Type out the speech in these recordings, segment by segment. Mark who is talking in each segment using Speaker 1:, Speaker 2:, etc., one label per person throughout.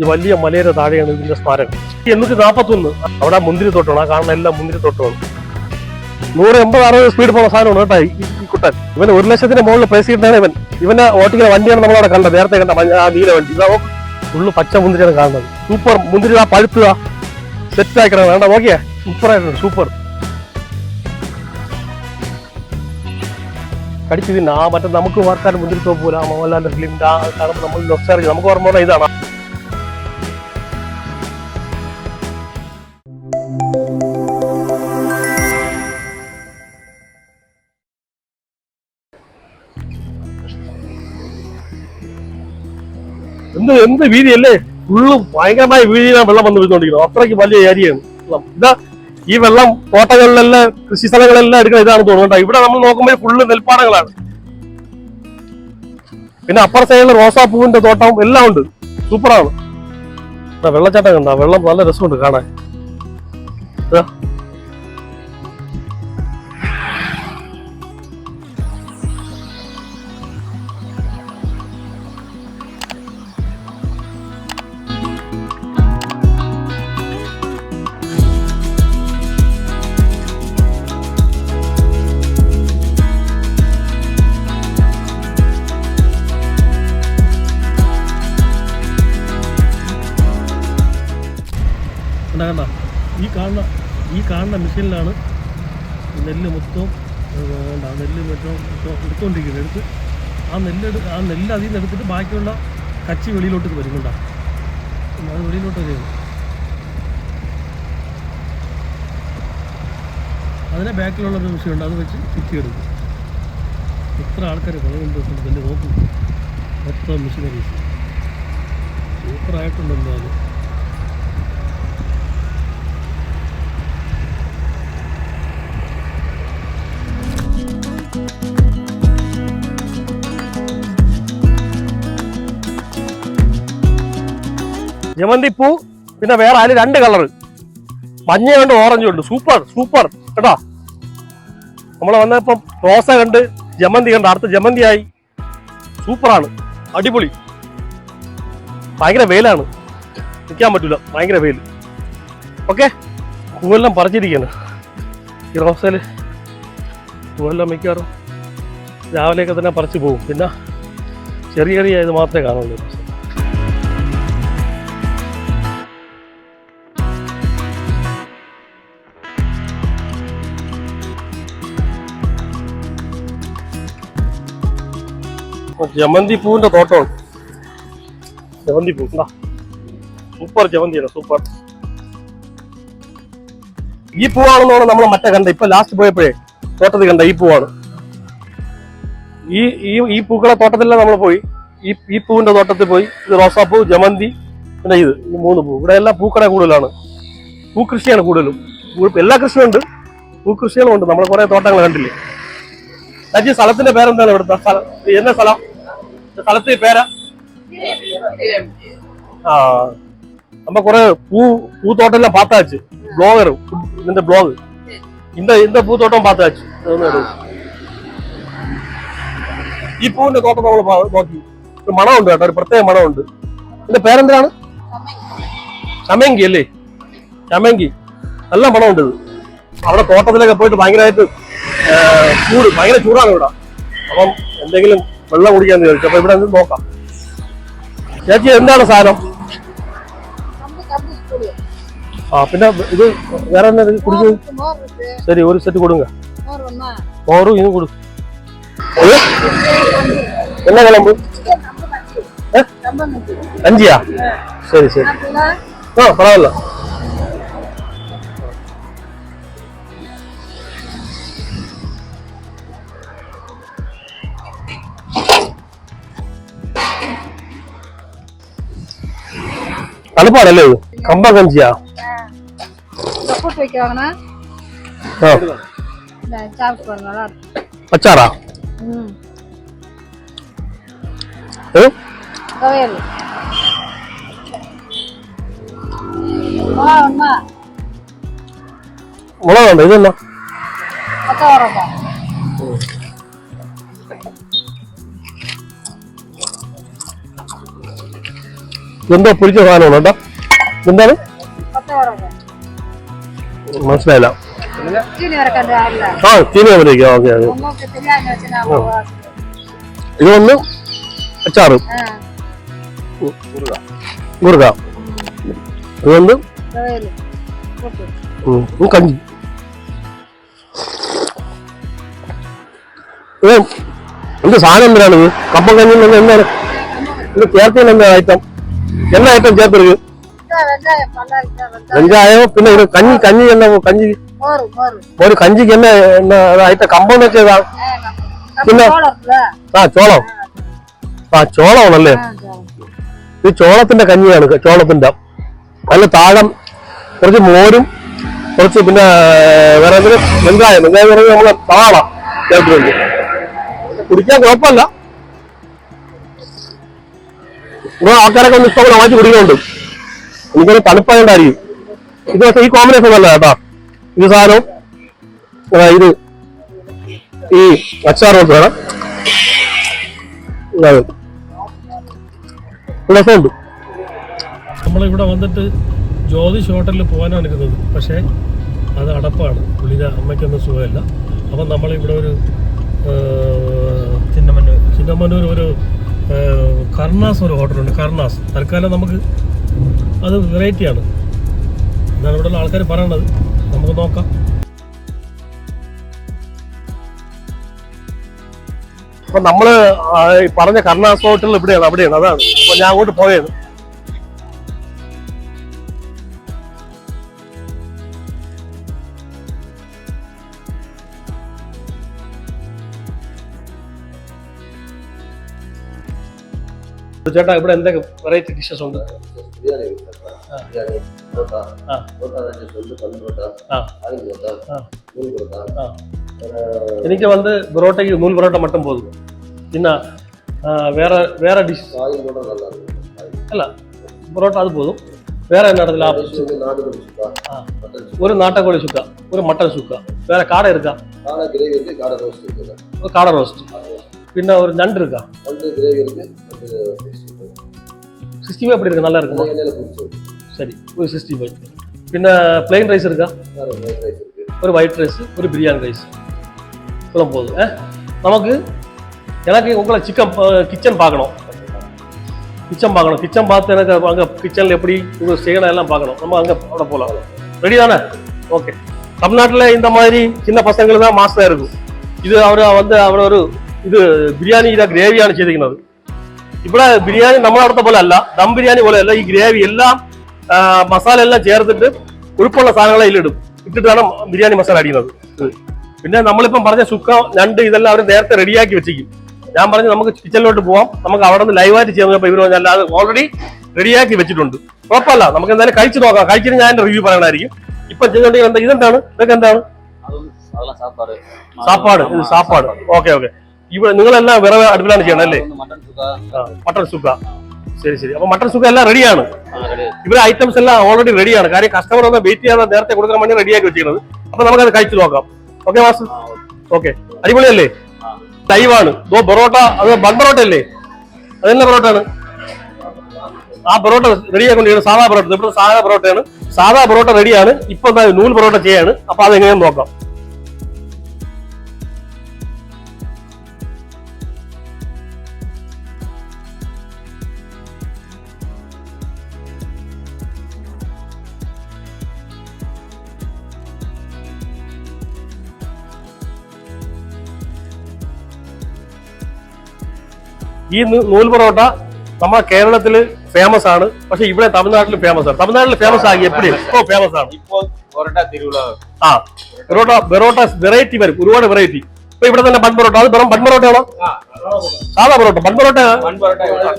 Speaker 1: ഈ വലിയ മലയുടെ താഴെയാണ് ഇതിന്റെ സ്മാരകം. എണ്ണൂറ്റി നാൽപ്പത്തൊന്ന് അവിടെ മുന്തിരി തോട്ടമാണ്. ആ കാണുന്ന എല്ലാം മുന്തിരി തോട്ടമാണ്. നൂറ് എൺപത് അറുപത് സ്പീഡ് പോകുന്ന സാധനമാണ് കേട്ടോ ഈ കുട്ടൻ. ഇവൻ ഒരു ലക്ഷത്തിന്റെ മുകളിൽ പൈസ കിട്ടാണ് ഇവൻ. ഇവന്റെ ഓട്ടിക്കുന്ന വണ്ടിയാണ് നമ്മളവിടെ കണ്ടത്. നേരത്തെ കണ്ട ആ നീല വണ്ടി. ഇതാ ഫുള്ള് പച്ച മുന്തിരിയാണ് കാണുന്നത്. സൂപ്പർ മുന്തിരി ആ പഴുത്തുക സെറ്റ് ആക്കണം വേണ്ട ഓക്കെ സൂപ്പർ ആയിട്ടുണ്ട്. സൂപ്പർ കടിച്ചു തിന്നാ. മറ്റേ നമുക്ക് വാർക്കാൻ മുന്തിരി തോപ്പൂല മോഹൻലാലിന്റെ ഫിലിമിന്റെ ആ കാണുമ്പോൾ നമ്മൾ നൊസ്റ്റാർജി നമുക്ക് ഓർമ്മ ഇതാണ്. എന്ത് എന്ത് വീതിയല്ലേ ഫുള്ളും ഭയങ്കരമായ വീതിയിലാണ് വെള്ളം വന്ന് വീഴുന്നോണ്ടിരിക്കുന്നത്. അത്രയ്ക്ക് വലിയ ഏരിയയാണ് ഇതാ ഈ വെള്ളം കോട്ടകളിലെല്ലാം കൃഷി സ്ഥലങ്ങളെല്ലാം എടുക്കുന്ന ഇതാണ് തോന്നുന്നുണ്ട് ഇവിടെ നമ്മൾ നോക്കുമ്പോൾ ഫുള്ള് നെൽപ്പാടങ്ങളാണ്. പിന്നെ അപ്പുറ സൈഡിൽ റോസാപ്പൂവിന്റെ തോട്ടം എല്ലാം ഉണ്ട്. സൂപ്പറാണ്. വെള്ളച്ചാട്ടം കണ്ട? വെള്ളം നല്ല രസമുണ്ട് കാണാൻ. കണ്ട കണ്ട ഈ കാണുന്ന ഈ കാണുന്ന മെഷീനിലാണ് നെല്ല് മൊത്തം വേണ്ട നെല്ല് മൊത്തം മൊത്തം എടുത്തുകൊണ്ടിരിക്കുന്നത് എടുത്ത് ആ നെല്ല് ആ നെല്ല് അതിൽ നിന്ന് എടുത്തിട്ട് ബാക്കിയുള്ള കച്ചി വെളിയിലോട്ട് വരും കണ്ട? അത് വെളിയിലോട്ട് വരികയാണ് അതിനെ ബാക്കിലുള്ള ഒരു മെഷീൻ ഉണ്ട് അത് വെച്ച് ചുറ്റിയെടുക്കും എത്ര ആൾക്കാർ പണിയുണ്ട് നെല്ല് നോക്കും. മൊത്തം മെഷീനറീസ് സൂപ്പറായിട്ടുണ്ട് എന്തായാലും. ജമന്തി പൂ പിന്നെ വേറെ അതിൽ രണ്ട് കളറ് മഞ്ഞയുണ്ട് ഓറഞ്ചും ഉണ്ട്. സൂപ്പർ സൂപ്പർ കേട്ടോ? നമ്മൾ വന്നപ്പം റോസ കണ്ട് ജമന്തി കണ്ട് അടുത്ത ജമന്തി ആയി സൂപ്പറാണ് അടിപൊളി. ഭയങ്കര വെയിലാണ്. നിൽക്കാൻ പറ്റില്ല ഭയങ്കര വെയിൽ. ഓക്കെ പൂവെല്ലാം പറിച്ചിരിക്കുകയാണ് ഈ റോസയിൽ പൂവെല്ലാം മിക്കവാറും രാവിലെയൊക്കെ തന്നെ പറിച്ചു പോകും പിന്നെ ചെറിയ ചെറിയ ഇത് മാത്രമേ കാണുള്ളൂ. ജമന്തി പൂവിന്റെ തോട്ടമാണ്. ജമന്തി പൂ സൂപ്പർ ജമന്തിയാണ് സൂപ്പർ. ഈ പൂവാണെന്നാണ് നമ്മൾ മറ്റേ കണ്ട ഇപ്പൊ ലാസ്റ്റ് പോയപ്പോഴേ തോട്ടത്തിൽ കണ്ട ഈ പൂവാണ്. ഈ ഈ ഈ പൂക്കളെ തോട്ടത്തിലെല്ലാം നമ്മൾ പോയി. ഈ ഈ പൂവിന്റെ തോട്ടത്തിൽ പോയി. ഇത് റോസാപ്പൂ ജമന്തി പിന്നെ ഇത് ഈ മൂന്ന് പൂ. ഇവിടെ എല്ലാം പൂക്കട കൂടുതലാണ്. പൂക്കൃഷിയാണ് കൂടുതലും. എല്ലാ കൃഷിയും ഉണ്ട്. പൂക്കൃഷികളും ഉണ്ട്. നമ്മൾ കുറെ തോട്ടങ്ങൾ കണ്ടില്ലേ? രാജി സ്ഥലത്തിന്റെ പേരെന്താണ് ഇവിടുത്തെ സ്ഥലം എന്ന സ്ഥലം സ്ഥലത്തിന്റെ പേരാ ആ நம்ம குறை பூ பூத்தோட்டம் பார்த்தாச்சு ப்ளாகர் இந்த ப்ளாக் இந்த இந்த பூத்தோட்டம் பார்த்தாச்சு இது ஒண்ணு எடு. ഈ പൂവിന്റെ തോട്ടം നമ്മൾ നോക്കി ഒരു മണമുണ്ട് കേട്ടോ ഒരു പ്രത്യേക മണമുണ്ട് ഇതിന്റെ പേരെന്താണ് ചമങ്കി അല്ലേ ചമങ്കി നല്ല മണമുണ്ട് ഇത് അവിടെ തോട്ടത്തിലൊക്കെ പോയിട്ട് ഭയങ്കരമായിട്ട് ആ, ചൂട് ഭയങ്കര ചൂടാണ് ഇവിടെ അപ്പം എന്തെങ്കിലും വെള്ളം കുടിക്കാന്ന് ചോദിച്ചു അപ്പൊ ഇവിടെ നോക്കാം ചേച്ചി എന്താണ് സാധനം ആ പിന്നെ ഇത് വേറെ
Speaker 2: എന്നാ കുടിക്കും
Speaker 1: ശരി ഒരു സെറ്റ് കൊടുങ്ക മോറും ഇതും കൊടുക്കും
Speaker 2: എന്നാ
Speaker 1: കിളമ്പ് അഞ്ചിയാ ശരി
Speaker 2: ശരി
Speaker 1: ആ പറയല്ലോ തണുപ്പാണല്ലേ ഇത്? കമ്പ കഞ്ചിയാ അച്ചാറാ? മുളകുണ്ട് ഇതെന്നാ എന്തോ പിടിച്ച സാധനമാണ് കേട്ടോ. എന്താണ്? മനസ്സിലായില്ല. ആ ചീനി അവരേക്ക് ഓക്കെ ഇത് ഒന്ന് അച്ചാറ്. മുറുക. അതുകൊണ്ട് കഞ്ഞി. എന്ത് സാധനം എന്തിനാണ് കപ്പം കഞ്ഞി എന്താണ്? ഇത് ചേർത്തിന് എന്താണ് ഐറ്റം? என்ன ஐட்டம் சேர்த்துருக்கு?
Speaker 2: வெங்காயம்
Speaker 1: பின்ன கஞ்சி കഞ്ഞി
Speaker 2: என்ன
Speaker 1: கஞ்சி? ஒரு கஞ்சிக்கு என்ன என்ன ஐட்டம் கம்பம் வச்சதான் പിന്നെ ആ ചോളം ആ ചോളമാണല്ലേ ഈ ചോളത്തിന്റെ കഞ്ഞിയാണ് ചോളത്തിന്റെ നല്ല താഴം കുറച്ച് മോരും കുറച്ച് പിന്നെ വേറെ വെങ്കായം വെങ്കായം പറഞ്ഞാൽ നമ്മളെ താള ചേർത്തുണ്ട് കുടിക്കാൻ കുഴപ്പമില്ല. ഇവിടെ ആൾക്കാരൊക്കെ ഒന്ന് ഇഷ്ടം മാറ്റി കുടിക്കുന്നുണ്ട്. എനിക്കൊരു തണുപ്പായതുകൊണ്ടായിരിക്കും ഇത് പക്ഷേ ഈ കോമ്പിനേഷൻ നല്ല കേട്ടാ. ഇത് സാധനവും ഇത്. ഈ അച്ചാർ വേണം. രസമുണ്ട്.
Speaker 3: നമ്മളിവിടെ വന്നിട്ട് ജ്യോതിഷ് ഹോട്ടലിൽ പോകാനാണ് ഇരുന്നത് പക്ഷേ അത് അടപ്പാണ്. പുള്ളിയുടെ അമ്മയ്ക്കൊന്നും സുഖമില്ല. അപ്പം നമ്മളിവിടെ ഒരു ചിന്നമന്നൂർ. ചിന്നമന്നൂർ ഒരു കർണാസ് ഒരു ഹോട്ടലുണ്ട് കർണാസ്. തൽക്കാലം നമുക്ക് അത് വെറൈറ്റിയാണ് എന്നാണ് ഇവിടെയുള്ള ആൾക്കാർ പറയണത്. നമുക്ക് നോക്കാം.
Speaker 1: അപ്പൊ നമ്മൾ പറഞ്ഞ കർണാസ് ഹോട്ടൽ ഇവിടെയാണ് അവിടെയാണ് അതാണ്. അപ്പൊ ഞാൻ അങ്ങോട്ട് പോയത്. ചേട്ടാ ഇവിടെ എന്തൊക്കെ വെറൈറ്റി ഡിഷസ് ഉണ്ട്
Speaker 4: பிரியாணி இருக்குப்பா. பிரியாணி புரோட்டா
Speaker 1: ஆ.
Speaker 4: புரோட்டா தான் சொல்லு பன் புரோட்டா
Speaker 1: ആ
Speaker 4: ஆயில் புரோட்டா
Speaker 1: ஆ.
Speaker 4: நூல் புரோட்டா
Speaker 1: ആ എനിക്ക് வந்து பரோட்டைக்கு நூல் பரோட்டா மட்டும் போதும் என்ன ஆ, வேற வேற டிஷ்
Speaker 4: ஆயில் கூட நல்லா இருக்கும் ஆயில்.
Speaker 1: இல்ல பரோட்டா அது போதும் வேற என்ன இடத்துல
Speaker 4: டிஷ் வந்து நாடு கோழி சுக்கா
Speaker 1: ஆ.
Speaker 4: மட்டன் சுக்கா
Speaker 1: ஒரு நாட்டுக்கோழி சுக்கா ஒரு மட்டன் சுக்கா வேற காடை இருக்கா
Speaker 4: காடை கிரேவி இருக்கு காடை ரோஸ்ட் இருக்கு
Speaker 1: ஒரு காடை ரோஸ்ட் பின்ன ஒரு நண்டு இருக்கா?
Speaker 4: நண்டு கிரேவி இருக்கு.
Speaker 1: சிக்ஸ்டி ஃபைவ் அப்படி இருக்கு? நல்லா இருக்குமா? சரி ஒரு சிக்ஸ்டி ஃபைவ் பின்ன பிளெயின் ரைஸ் இருக்கா? ஒரு ஒயிட் ரைஸ் ஒரு பிரியாணி ரைஸ் இவ்வளோ போதும் நமக்கு எனக்கு உங்களை சிக்கன் கிச்சன் பார்க்கணும். கிச்சன் பார்க்கணும். கிச்சன் பார்த்து எனக்கு அங்கே கிச்சனில் எப்படி இவங்க செய்யணும் எல்லாம் பார்க்கணும். நம்ம அங்கே அவ்வளோ போகலாம் ரெடி தானே? ஓகே தமிழ்நாட்டில் இந்த மாதிரி சின்ன பசங்களுக்கு தான் மாஸ்டர் இருக்கும். இது அவர் வந்து அவர் ஒரு ഇത് ബിരിയാണി ഇതാ ഗ്രേവിയാണ് ചെയ്തിരിക്കുന്നത്. ഇവിടെ ബിരിയാണി നമ്മളവിടുത്തെ പോലെ അല്ല ദം ബിരിയാണി പോലെ അല്ല. ഈ ഗ്രേവി എല്ലാം മസാല എല്ലാം ചേർത്തിട്ട് ഉഴുപ്പുള്ള സാധനങ്ങളെ ഇല്ലിടും ഇട്ടിട്ടാണ് ബിരിയാണി മസാല അടിക്കുന്നത് പിന്നെ നമ്മളിപ്പം പറഞ്ഞ സുക്ക ഞണ്ട് ഇതെല്ലാം അവർ നേരത്തെ റെഡിയാക്കി വെച്ചിരിക്കും. ഞാൻ പറഞ്ഞു നമുക്ക് കിച്ചണിലോട്ട് പോവാം. നമുക്ക് അവിടെ നിന്ന് ലൈവായിട്ട് ചെയ്യാൻ ഇവർ പറഞ്ഞാൽ അത് ഓൾറെഡി റെഡിയാക്കി വെച്ചിട്ടുണ്ട്. കുഴപ്പമില്ല. നമുക്ക് എന്തായാലും കഴിച്ചു നോക്കാം. കഴിച്ചിട്ട് ഞാൻ റിവ്യൂ പറയണമായിരിക്കും ഇപ്പം ചെയ്തോണ്ടെങ്കിൽ എന്താ ഇതെന്താണ്? ഇതൊക്കെ എന്താണ്? സാപ്പാട്. സാപ്പാട്. Okay okay. ഇവിടെ നിങ്ങളെല്ലാം വിറവ് അടുപ്പിലാണ് ചെയ്യണം അല്ലേ? മട്ടൺ സുഖ. ശരി ശരി. അപ്പൊ മട്ടൺ സുഖ എല്ലാം റെഡിയാണ് ഇവരെ ഐറ്റംസ് എല്ലാം ഓൾറെഡി റെഡിയാണ് കാര്യം കസ്റ്റമർ ഒന്ന് വെയിറ്റ് ചെയ്യാതെ നേരത്തെ കൊടുക്കാൻ വേണ്ടി റെഡിയാക്കി വെച്ചിരുന്നത് അപ്പൊ നമുക്കത് കഴിച്ചു നോക്കാം. Okay mass okay. അടിപൊളിയല്ലേ? ലൈവാണ് ദോ പൊറോട്ട അത് ബൺ പൊറോട്ട അല്ലേ? അതെന്നെ പൊറോട്ടാണ് ആ പൊറോട്ട റെഡിയാക്കൊണ്ടിരിക്കുന്നത് സാധാ പൊറോട്ട. ഇവിടെ സാധാ പൊറോട്ടയാണ്. സാധാ പൊറോട്ട റെഡിയാണ് ഇപ്പൊ നൂൽ പൊറോട്ട ചെയ്യാണ്. അപ്പൊ അതെങ്ങനെയാന്ന് നോക്കാം. ഈ നൂൽ പൊറോട്ട നമ്മുടെ കേരളത്തിൽ ഫേമസ് ആണ്. പക്ഷെ ഇവിടെ തമിഴ്നാട്ടിൽ ഫേമസ് ആണ്. തമിഴ്നാട്ടിൽ ഫേമസ് ആകി എപ്പോഴും? ഇപ്പോ ഫേമസ് ആണ് ആ പൊറോട്ട പൊറോട്ട വെറൈറ്റി വരും. ഒരുപാട് വെറൈറ്റി ഇപ്പൊ ഇവിടെ തന്നെ ബൺ പൊറോട്ട. അത് വെറും ബൺ പൊറോട്ടയാണോ? സാധാ പൊറോട്ട. ബൺ പൊറോട്ട?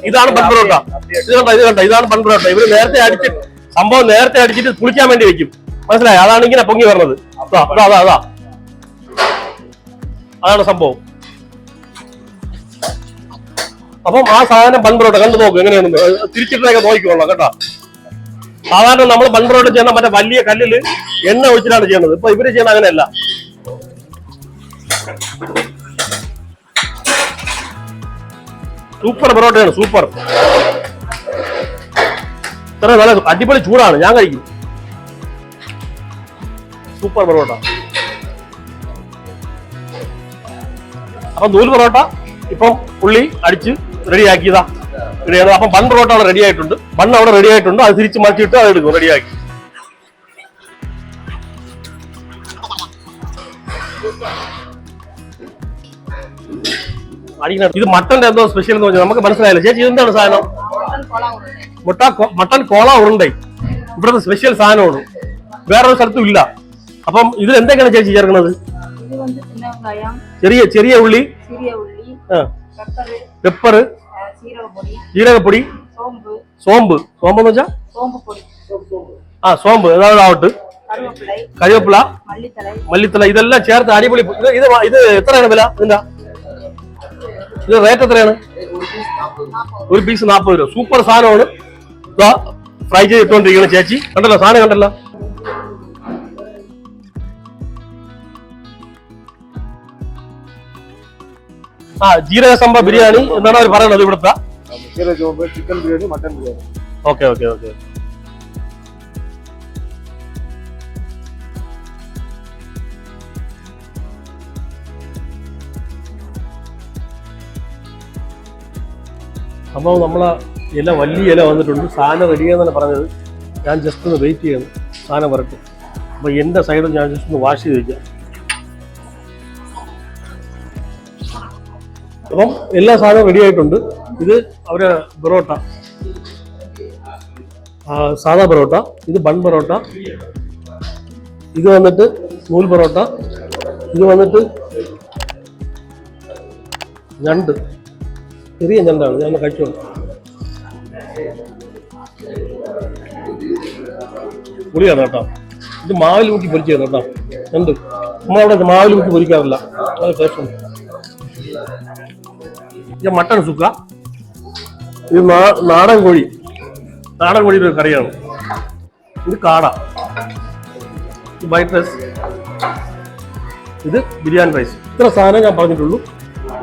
Speaker 1: ഇതാണ് ബൺ പൊറോട്ട. ഇത് കണ്ട ഇത് കണ്ട? ഇതാണ് ബൺ പൊറോട്ട. ഇവർ നേരത്തെ അടിച്ച് സംഭവം നേരത്തെ അടിച്ചിട്ട് പുളിക്കാൻ വേണ്ടി വെക്കും. മനസ്സിലായി? അതാണ് ഇങ്ങനെ പൊങ്ങി വരുന്നത് അതാ അതാ അതാ അതാണ് സംഭവം. അപ്പം ആ സാധനം ബൺ പൊറോട്ട കണ്ടു നോക്കും എങ്ങനെയാണെന്ന് തിരിച്ചിട്ടൊക്കെ നോക്കിക്കോളാം കേട്ടോ. സാധാരണ നമ്മൾ ബൺ പൊറോട്ട ചെയ്യുന്ന മറ്റേ വലിയ കല്ലിൽ എണ്ണ ഒഴിച്ചിട്ടാണ് ചെയ്യുന്നത്. ഇപ്പൊ ഇവർ ചെയ്യണ അങ്ങനെയല്ല. സൂപ്പർ പൊറോട്ടയാണ് സൂപ്പർ. ഇത്ര നല്ല അടിപൊളി ചൂടാണ് ഞാൻ കഴിക്കും. സൂപ്പർ പൊറോട്ട. അപ്പൊ നൂൽ പൊറോട്ട ഇപ്പം ഉള്ളി അടിച്ച് റെഡി ആക്കിയതാ റെഡി ആണ് അപ്പം ബൺ പൊറോട്ട അവിടെ റെഡിയായിട്ടുണ്ട്. ബൺ അവിടെ റെഡി ആയിട്ടുണ്ട് അത് തിരിച്ച് മറിച്ചിട്ട് അത് എടുക്കും. റെഡിയാക്കി. ഇത് മട്ടന്റെ എന്തോ സ്പെഷ്യൽ എന്ന് പറഞ്ഞാൽ നമുക്ക് മനസ്സിലായില്ല. ചേച്ചി എന്താണ് സാധനം? മുട്ട മട്ടൻ കോള ഉരുണ്ടേ. ഇവിടുത്തെ സ്പെഷ്യൽ സാധനമാണ്. വേറൊരു സ്ഥലത്തും ഇല്ല. അപ്പം ഇതിൽ എന്തൊക്കെയാണ് ചേച്ചി ചേർക്കുന്നത്? ചെറിയ ചെറിയ ഉള്ളി.
Speaker 2: ചെറിയ
Speaker 1: ഉള്ളി
Speaker 2: பெப்பரு
Speaker 1: ஜீரகப்பொடி
Speaker 2: சோம்பு. சோம்பு வச்சா
Speaker 1: ஆ சோம்பு. ஏதாவது ஆகட்டு
Speaker 2: கருவேப்பிலா மல்லித்தலை
Speaker 1: இதெல்லாம் சேர்த்து அடிப்பொலி இது இது எத்தனை விலை? இருந்தா இது ரேட் எத்தனை ഒരു പീസ് നാൽപ്പത് രൂപ സൂപ്പർ സാധനമാണ് ഫ്രൈ ചെയ്തിട്ടുകൊണ്ടിരിക്കണം ചേച്ചി കണ്ടല്ലോ സാധനം കണ്ടല്ലോ ആ ജീരക സംഭവ ബിരിയാണി എന്നാണ് അവർ പറയുന്നത് ഇവിടുത്തെ.
Speaker 5: Chicken biryani mutton biryani
Speaker 1: okay okay okay. അപ്പോൾ നമ്മളെ ഇല വലിയ ഇല വന്നിട്ടുണ്ട്. സാധനം റെഡിയാന്നാണ് പറഞ്ഞത്. ഞാൻ ജസ്റ്റ് ഒന്ന് വെയിറ്റ് ചെയ്യണം. സാധനം വരട്ടെ. അപ്പോൾ എന്റെ സൈഡിൽ ഞാൻ ജസ്റ്റ് ഒന്ന് വാഷ് ചെയ്ത് വെക്കാം. അപ്പം എല്ലാ സാധനവും റെഡി ആയിട്ടുണ്ട്. ഇത് അവരെ പൊറോട്ട. സാദാ പൊറോട്ട. ഇത് ബൺ പൊറോട്ട. ഇത് വന്നിട്ട് നൂൽ പൊറോട്ട. ഇത് വന്നിട്ട് ഞണ്ട്. ചെറിയ ഞണ്ടാണ്. ഞാൻ കഴിച്ചോളൂ പുളിയാണ് കേട്ടോ. ഇത് മാവിൽ മുക്കി പൊരിച്ചു കേട്ടോ. ഞണ്ട്. നമ്മളവിടെ മാവിൽ മുക്കി പൊരിക്കാറില്ല. അത് ടേസ്റ്റ് ഇത് മട്ടൺ സുക്ക. ഇത് നാടൻ കോഴി. നാടൻ കോഴിയുടെ ഒരു കറിയാണ്. ഇത് കാട. ഇത് വൈറ്റ് റൈസ് ഇത് ബിരിയാണി റൈസ് ഇത്ര സാധനം ഞാൻ പറഞ്ഞിട്ടുള്ളൂ.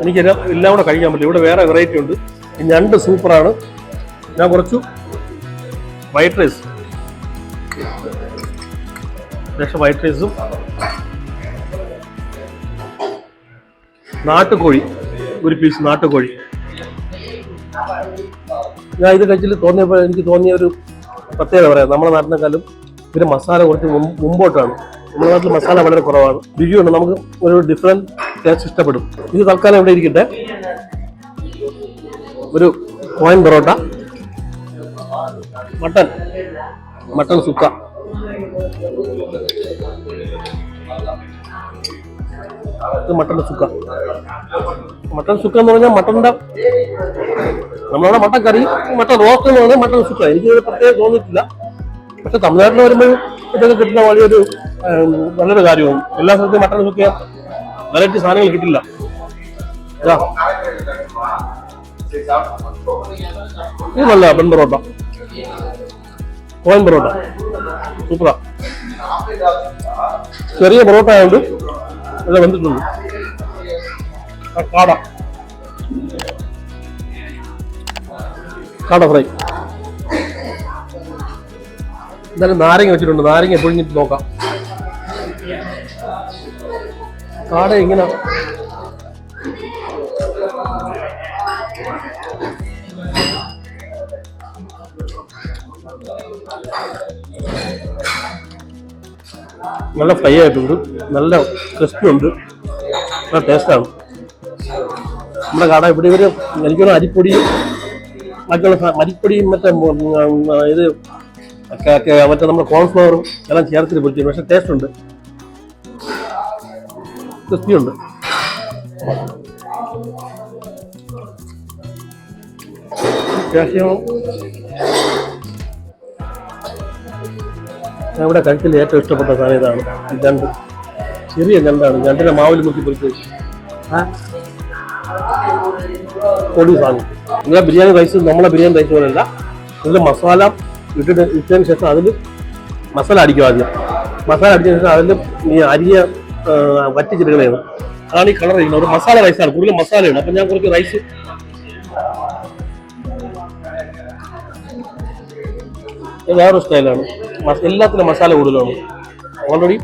Speaker 1: എനിക്ക് എല്ലാം കൂടെ കഴിക്കാൻ പറ്റില്ല ഇവിടെ വേറെ വെറൈറ്റി ഉണ്ട്. ഞണ്ട് സൂപ്പറാണ് ഞാൻ കുറച്ചു വൈറ്റ് റൈസ് ലക്ഷം വൈറ്റ് റൈസും നാട്ടുകോഴി. ഒരു പീസ് നാട്ടുകോഴി. ഞാൻ ഇത് കഴിച്ചിട്ട് തോന്നിയപ്പോൾ എനിക്ക് തോന്നിയ ഒരു പ്രത്യേകത പറയാം. നമ്മുടെ നാട്ടിനെക്കാളും ഇതിന് മസാല കുറച്ച് മുമ്പ് മുമ്പോട്ടാണ്. നമ്മുടെ നാട്ടിൽ മസാല വളരെ കുറവാണ്. രുചിയുണ്ട് നമുക്ക് ഒരു ഡിഫറെന്റ് ടേസ്റ്റ് ഇഷ്ടപ്പെടും. ഇത് തൽക്കാലം ഇവിടെ ഇരിക്കട്ടെ. ഒരു coin parotta. Mutton. Mutton sukka. മട്ടന്റെ sukka. Mutton sukka എന്ന് പറഞ്ഞാൽ മട്ടന്റെ നമ്മളവിടെ മട്ടൻ കറി മട്ടൺ റോസ്റ്റ് എന്ന് പറഞ്ഞാൽ മട്ടൺ സുക്ക എനിക്ക് പ്രത്യേകം തോന്നിയിട്ടില്ല. പക്ഷെ തമിഴ്നാട്ടിൽ വരുമ്പോൾ ഇതൊക്കെ കിട്ടുന്ന വലിയൊരു നല്ലൊരു കാര്യവും. എല്ലാ സ്ഥലത്തും മട്ടൺ സുക്ക വെറൈറ്റി സാധനങ്ങൾ കിട്ടില്ല. ഇതാ. നല്ല ബൺ പൊറോട്ട. കോയൻ പൊറോട്ട. സൂപ്പറാ. ചെറിയ പൊറോട്ട ആയതുകൊണ്ട് ഇത് വന്നിട്ടുണ്ട്. കാട. കാട ഫ്രൈ. എന്തായാലും നാരങ്ങ വെച്ചിട്ടുണ്ട്. നാരങ്ങ പൊഴിഞ്ഞിട്ട് നോക്കാം. കാട ഇങ്ങനെ. നല്ല ഫ്രൈ ആയിട്ടുണ്ട്. നല്ല ക്രിസ്പി ഉണ്ട്. നല്ല ടേസ്റ്റാണ് നമ്മുടെ കട ഇവിടെ ഇവർ എനിക്കൊരു അരിപ്പൊടിയും ബാക്കിയുള്ള അരിപ്പൊടിയും മറ്റേ ഇത് മറ്റേ നമ്മുടെ കോൺഫ്ലവറും എല്ലാം ചേർത്തിട്ട് പൊരിച്ചു പക്ഷെ ടേസ്റ്റ് ഉണ്ട് ക്രിസ്പി ഉണ്ട് ഞാൻ ഇവിടെ കഴിച്ചിൽ ഏറ്റവും ഇഷ്ടപ്പെട്ട സാധനം ഇതാണ്. ഞണ്ട് ചെറിയ ഞണ്ടാണ്. ഞണ്ടിനെ മാവിൽ മുക്കി പൊരിച്ചു ആ. പൊടി സാധനം നിങ്ങളെ ബിരിയാണി റൈസ് നമ്മളെ ബിരിയാണി റൈസ് പോലെയല്ല. ഇതിൽ മസാല ഇട്ടിട്ട് ഇട്ടതിന് ശേഷം അതിൽ മസാല അടിക്കും ആദ്യം. മസാല അടിച്ചതിന് ശേഷം അതിൽ ഈ അരിയെ വറ്റിച്ചെടുക്കണേന്ന്. അതാണ് ഈ കളർ ചെയ്യുന്നത്. ഒരു മസാല റൈസാണ് കൂടുതൽ മസാലയാണ് അപ്പം ഞാൻ കുറച്ച് റൈസ് വേറൊരു സ്റ്റൈലാണ് എല്ലാത്തിലും മസാല കൂടുതലാണ്. ഓൾറെഡി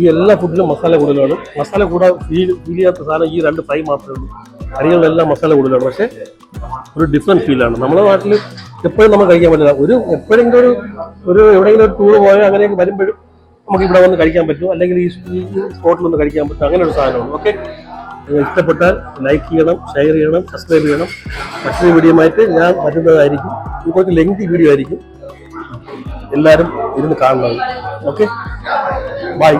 Speaker 1: ഈ എല്ലാ ഫുഡിലും മസാല കൂടുതലാണ്. മസാല കൂടാതെ ഫീൽ ഫീൽ ചെയ്യാത്ത സാധനം ഈ രണ്ട് ഫ്രൈ മാത്രമേ ഉള്ളൂ. കറികളിലെല്ലാം മസാല കൂടുതലാണ്. പക്ഷേ ഒരു ഡിഫറെന്റ് ഫീലാണ് നമ്മുടെ നാട്ടിൽ എപ്പോഴും നമുക്ക് കഴിക്കാൻ പറ്റില്ല. ഒരു എപ്പോഴെങ്കിലും ഒരു ഒരു എവിടെയെങ്കിലും ഒരു ടൂർ പോയോ അങ്ങനെയൊക്കെ വരുമ്പോഴും നമുക്ക് ഇവിടെ വന്ന് കഴിക്കാൻ പറ്റും. അല്ലെങ്കിൽ ഈ സ്പോട്ടിൽ ഒന്ന് കഴിക്കാൻ പറ്റും. അങ്ങനെ ഒരു സാധനമാണ്. ഓക്കെ? ഇഷ്ടപ്പെട്ടാൽ ലൈക്ക് ചെയ്യണം ഷെയർ ചെയ്യണം സബ്സ്ക്രൈബ് ചെയ്യണം. മറ്റൊരു വീഡിയോമായിട്ട് ഞാൻ വരുന്നതായിരിക്കും. കുറച്ച് ലെങ്തി വീഡിയോ ആയിരിക്കും. എല്ലാവരും ഇരുന്ന് കാണണം. ഓക്കെ? ബൈ